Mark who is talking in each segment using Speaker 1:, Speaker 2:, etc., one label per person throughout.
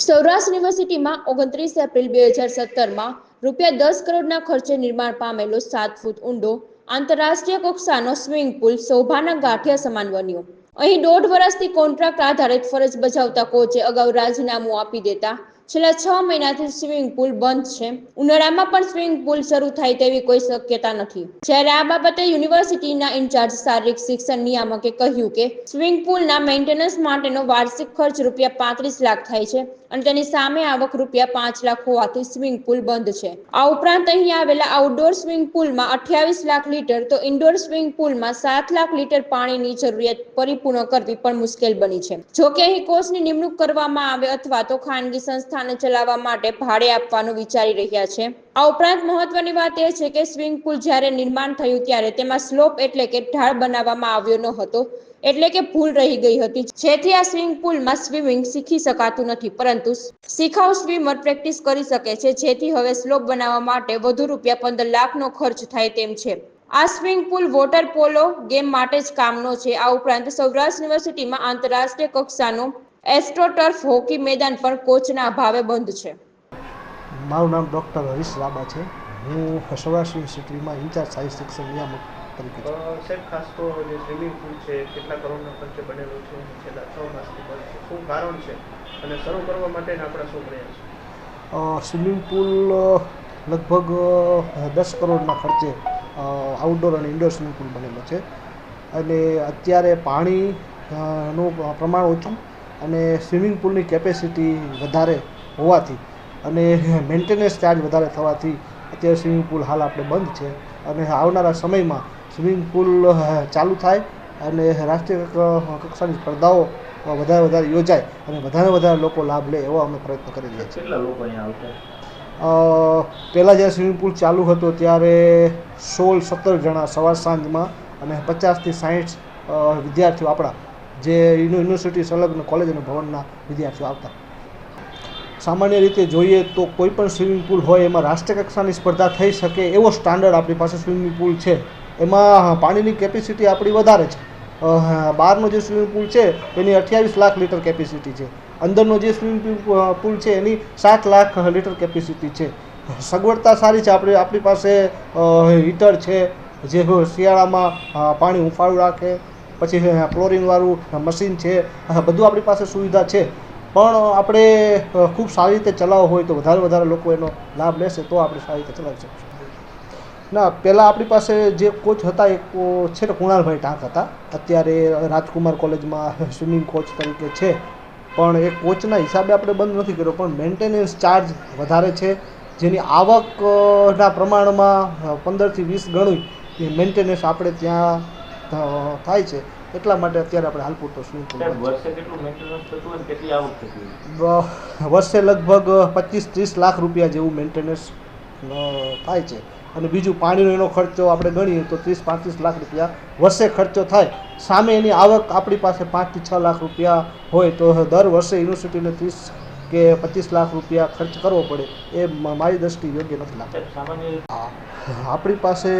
Speaker 1: સૌરાષ્ટ્ર યુનિવર્સિટીમાં ઓગણત્રીસ એપ્રિલ બે હજાર સત્તરમાં રૂપિયા દસ કરોડના ખર્ચે નિર્માણ પામેલો સાત ફૂટ ઊંડો આંતરરાષ્ટ્રીય કક્ષાનો સ્વિમિંગ પુલ શોભાના ગાંઠિયા સમાન બન્યો. અહીં દોઢ વર્ષથી કોન્ટ્રાક્ટ આધારિત ફરજ બજાવતા કોચે અગાઉ રાજીનામું આપી દેતા છેલ્લા છ મહિનાથી સ્વિમિંગ પુલ બંધ છે. ઉનાળામાં પણ સ્વિમિંગ પુલ શરૂ થાય તેવી કોઈ શક્યતા નથી. જ્યારે આ બાબતે યુનિવર્સિટીના ઇન્ચાર્જ શારીરિક શિક્ષણ નિયામકે કહ્યું કે સ્વિમિંગ પુલના મેન્ટેનન્સ માટેનો વાર્ષિક ખર્ચ રૂપિયા પાંત્રીસ લાખ થાય છે અને તેની સામે આવક રૂપિયા પાંચ લાખ હોવાથી સ્વિમિંગ પુલ બંધ છે. આ ઉપરાંત અહીં આવેલા આઉટડોર સ્વિમિંગ પુલમાં અઠ્યાવીસ લાખ લીટર તો ઇન્ડોર સ્વિમિંગ પુલમાં સાત લાખ લીટર પાણીની જરૂરિયાત પરિપૂર્ણ કરવી પણ મુશ્કેલ બની છે. જો કે અહીં કોર્સની નિમણૂક કરવામાં આવે અથવા તો ખાનગી સંસ્થાને ચલાવવા માટે ભાડે આપવાનું વિચારી રહ્યા છે. આ ઉપરાંત મહત્વની વાત એ છે કે સ્વિમિંગ પુલ જ્યારે નિર્માણ થયું ત્યારે તેમાં સ્લોપ એટલે કે ઢાળ બનાવવામાં આવ્યો ન હતો, એટલે કે ભૂલ રહી ગઈ હતી. જેથી આ સ્વિમિંગ પુલમાં સ્વિમિંગ શીખી શકાતું નથી, પરંતુ શીખાઉ સ્વિમર પ્રેક્ટિસ કરી શકે છે, જેથી હવે સ્લોપ બનાવવા માટે વધુ રૂપિયા પંદર લાખનો ખર્ચ થાય તેમ છે. આ swimming pool water polo game માટે જ કામનો છે. આ ઉપરાંત સૌરાષ્ટ્ર યુનિવર્સિટીમાં આંતરરાષ્ટ્રીય કક્ષાનો એસ્ટ્રોટર્ફ હોકી મેદાન પણ કોચના અભાવે બંધ છે.
Speaker 2: મારું નામ ડૉક્ટર હરીશ રાબા છે. હું સૌરાષ્ટ્ર યુનિવર્સિટીમાં ઇન્ચાર્જ સાયન્સ શિક્ષણ નિયામક તરીકે
Speaker 3: સાહેબ ખાસ તો જે સ્વિમિંગ પુલ છે કેટલા કરોડના ખર્ચે બનેલો છે છેલ્લા છ માસથી બંધ છે. શું કારણ છે? અને શરૂ કરવા માટે આપણા શું પ્રયાસ છે?
Speaker 2: સ્વિમિંગ પુલ લગભગ દસ કરોડના ખર્ચે આઉટડોર અને ઇન્ડોર સ્વિમિંગ પુલ બનેલો છે. અને અત્યારે પાણી નું પ્રમાણ ઓછું અને સ્વિમિંગ પુલની કેપેસિટી વધારે હોવાથી અને મેન્ટેનન્સ ચાર્જ વધારે થવાથી અત્યારે સ્વિમિંગ પુલ હાલ આપણે બંધ છે. અને આવનારા સમયમાં સ્વિમિંગ પુલ ચાલુ થાય અને રાષ્ટ્રીય કક્ષાની સ્પર્ધાઓ વધારે વધારે યોજાય અને વધારે વધારે લોકો લાભ લે એવો અમે પ્રયત્ન કરી રહ્યા છીએ.
Speaker 4: લોકો અહીંયા
Speaker 2: પહેલાં જ્યારે સ્વિમિંગ પુલ ચાલુ હતો ત્યારે સોળ સત્તર જણા સવાર સાંજમાં અને પચાસથી સાહીઠ વિદ્યાર્થીઓ આપણા જે યુનિ- યુનિવર્સિટી સંલગ્ન કોલેજ અને ભવનના વિદ્યાર્થીઓ આવતા. સામાન્ય રીતે જોઈએ તો કોઈ પણ સ્વિમિંગ પુલ હોય, એમાં રાષ્ટ્રીય કક્ષાની સ્પર્ધા થઈ શકે એવો સ્ટાન્ડર્ડ આપણી પાસે સ્વિમિંગ પુલ છે. એમાં પાણીની કેપેસિટી આપણી વધારે છે. બહારનો જે સ્વિમિંગ પુલ છે, એની અઠ્યાવીસ લાખ લીટર કેપેસિટી છે. અંદરનો જે સ્વિમિંગ પુલ છે, એની સાત લાખ લીટર કેપેસિટી છે. સગવડતા સારી છે, આપણી આપણી પાસે હીટર છે, જે શિયાળામાં પાણી હુંફાળું રાખે. પછી ફ્લોરિંગવાળું મશીન છે બધું આપણી પાસે સુવિધા છે. પણ આપણે ખૂબ સારી રીતે ચલાવવો હોય તો વધારે વધારે લોકો એનો લાભ લેશે તો આપણે સારી રીતે ચલાવી શકીશું. ના, પહેલાં આપણી પાસે જે કોચ હતા, એ છે ને, કુણાલભાઈ ટાંક હતા. અત્યારે રાજકુમાર કોલેજમાં સ્વિમિંગ કોચ તરીકે છે. પણ એ કોચના હિસાબે આપણે બંધ નથી કર્યો, પણ મેન્ટેનન્સ ચાર્જ વધારે છે. જેની આવકના પ્રમાણમાં પંદરથી વીસ ગણું એ મેન્ટેનન્સ આપણે ત્યાં થાય છે. એટલા માટે અત્યારે આપણે હાલ પૂરતો સ્વિમિંગ
Speaker 4: વર્ષે
Speaker 2: લગભગ પચીસ ત્રીસ લાખ રૂપિયા જેવું મેન્ટેનન્સ થાય છે. અને બીજું પાણીનો એનો ખર્ચો આપણે ગણીએ તો ત્રીસ પાંત્રીસ લાખ રૂપિયા વર્ષે ખર્ચો થાય. સામે એની આવક આપણી પાસે પાંચથી છ લાખ રૂપિયા હોય તો દર વર્ષે યુનિવર્સિટીને ત્રીસ કે પચીસ લાખ રૂપિયા ખર્ચ કરવો પડે, એ મારી દૃષ્ટિ યોગ્ય નથી લાગતી. આપણી પાસે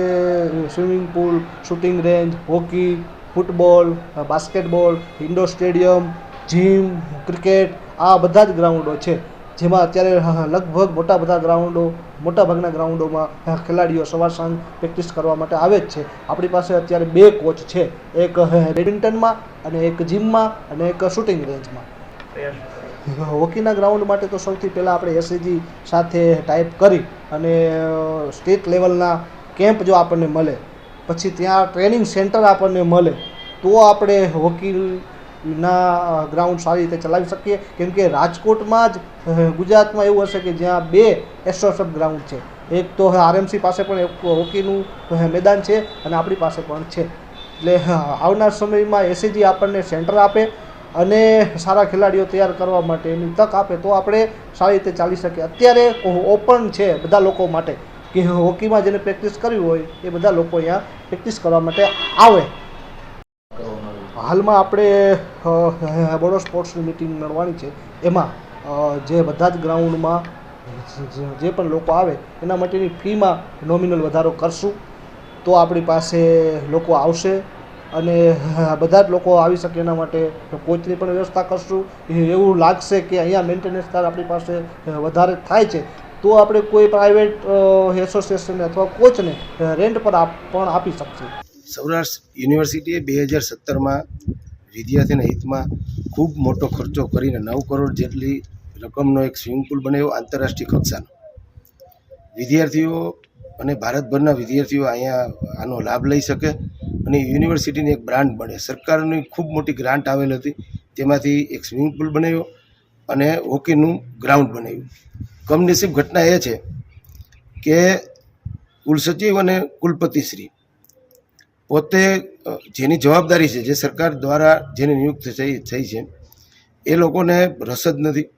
Speaker 2: swimming pool, shooting range, hockey, football, basketball, indoor stadium, gym, cricket, આ બધા જ ગ્રાઉન્ડો છે, જેમાં અત્યારે લગભગ મોટા બધા ગ્રાઉન્ડો, મોટા ભાગના ગ્રાઉન્ડોમાં ખેલાડીઓ સવાર સાંજ પ્રેક્ટિસ કરવા માટે આવે જ છે. આપણી પાસે અત્યારે બે કોચ છે, એક બેડમિન્ટનમાં અને એક જીમમાં અને એક શૂટિંગ રેન્જમાં? હોકીના ગ્રાઉન્ડ માટે તો સૌથી પહેલાં આપણે એસએજી સાથે ટાઈપ કરી અને સ્ટેટ લેવલના કેમ્પ જો આપણને મળે, પછી ત્યાં ટ્રેનિંગ સેન્ટર આપણને મળે, તો આપણે હોકીના ગ્રાઉન્ડ સારી રીતે ચલાવી શકીએ. કેમ કે રાજકોટમાં જ ગુજરાતમાં એવું હશે કે જ્યાં બે એસ્ટ્રોસબ ગ્રાઉન્ડ છે. એક તો આરએમસી પાસે પણ એક હોકીનું મેદાન છે અને આપણી પાસે પણ છે. એટલે આવનાર સમયમાં એસએજી આપણને સેન્ટર આપે અને સારા ખેલાડીઓ તૈયાર કરવા માટે એની તક આપે તો આપણે સારી રીતે ચાલી શકીએ. અત્યારે ઓપન છે બધા લોકો માટે. કે હોકીમાં જેને પ્રેક્ટિસ કરવી હોય, એ બધા લોકો અહીંયા પ્રેક્ટિસ કરવા માટે આવે. હાલમાં આપણે બોડો સ્પોર્ટ્સની મિટિંગ મળવાની છે. એમાં જે બધા જ ગ્રાઉન્ડમાં જે પણ લોકો આવે, એના માટેની ફીમાં નોમિનલ વધારો કરશું. તો આપણી પાસે લોકો આવશે. અને બધા જ લોકો આવી શકે એના માટે. કોચની પણ વ્યવસ્થા કરશું. એવું લાગશે કે અહીંયા મેન્ટેનન્સ તાર આપણી પાસે વધારે થાય છે. તો આપણે કોઈ પ્રાઇવેટ એસોસિએશન અથવા કોચને રેન્ટ પર પણ આપી શકશે.
Speaker 5: સૌરાષ્ટ્ર યુનિવર્સિટીએ બે હજાર સત્તરમાં વિદ્યાર્થીના હિતમાં ખૂબ મોટો ખર્ચો કરીને નવ કરોડ જેટલી રકમનો એક સ્વિમિંગ પુલ બનાવ્યો આંતરરાષ્ટ્રીય કક્ષાનો. વિદ્યાર્થીઓ અને ભારતભરના વિદ્યાર્થીઓ અહીંયા આનો લાભ લઈ શકે અને યુનિવર્સિટીની એક બ્રાન્ડ બને. સરકારની ખૂબ મોટી ગ્રાન્ટ આવેલ હતી. તેમાંથી એક સ્વિમિંગ પુલ બનાવ્યો અને હોકીનું ગ્રાઉન્ડ બનાવ્યું. કમનસીબ ઘટના એ છે કે કુલસચિવ અને કુલપતિશ્રી પોતે જેની જવાબદારી છે, જે સરકાર દ્વારા જેને નિયુક્ત થઈ છે, એ લોકોને રસ જ નથી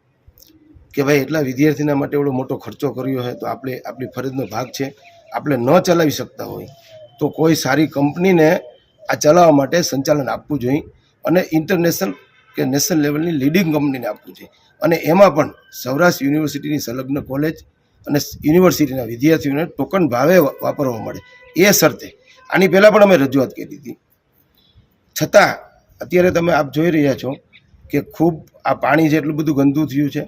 Speaker 5: કે ભાઈ એટલા વિદ્યાર્થીના માટે એવડો મોટો ખર્ચો કર્યો છે તો આપણે, આપણી ફરજનો ભાગ છે. આપણે ન ચલાવી શકતા હોય, તો કોઈ સારી કંપનીને આ ચલાવવા માટે સંચાલન આપવું જોઈએ અને ઇન્ટરનેશનલ કે નેશનલ લેવલની લીડિંગ કંપનીને આપવું જોઈએ. અને એમાં પણ સૌરાષ્ટ્ર યુનિવર્સિટીની સંલગ્ન કોલેજ અને યુનિવર્સિટીના વિદ્યાર્થીઓને ટોકન ભાવે વાપરવા મળે. એ શરતે. આની પહેલાં પણ અમે રજૂઆત કરી હતી. છતાં અત્યારે તમે આપ જોઈ રહ્યા છો કે ખૂબ આ પાણી જેટલું બધું ગંદુ થયું છે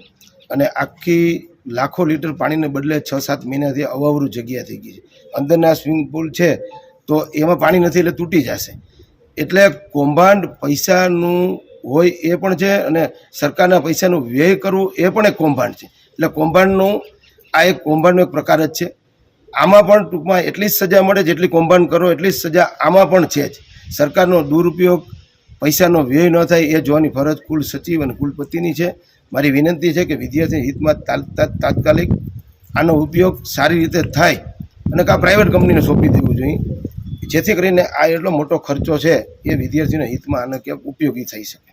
Speaker 5: અને આખી લાખો લીટર પાણીને બદલે છ સાત મહિનાથી અવાવરું જગ્યા થઈ ગઈ છે. અંદરના સ્વિમિંગ પુલ છે તો એમાં પાણી નથી એટલે તૂટી જશે. એટલે કૌભાંડ પૈસાનું હોય એ પણ છે અને સરકારના પૈસાનું વ્યય કરવું એ પણ એક કૌભાંડ છે. એટલે કૌભાંડનું આ એક કૌભાંડનો એક પ્રકાર જ છે. આમાં પણ ટૂંકમાં એટલી જ સજા મળે જેટલી કૌભાંડ કરો એટલી જ સજા આમાં પણ છે જ. સરકારનો દુરુપયોગ, પૈસાનો વ્યય ન થાય એ જોવાની ફરજ કુલ સચિવ અને કુલપતિની છે. મારી વિનંતી છે કે વિદ્યાર્થી હિતમાં તાત્કાલિક આનો ઉપયોગ સારી રીતે થાય અને કાં પ્રાઇવેટ કંપનીને સોંપી દેવું જોઈએ. જેથી કરીને આ એટલો મોટો ખર્ચો છે એ વિદ્યાર્થીના હિતમાં આનો ક્યાંક ઉપયોગી થઈ શકે.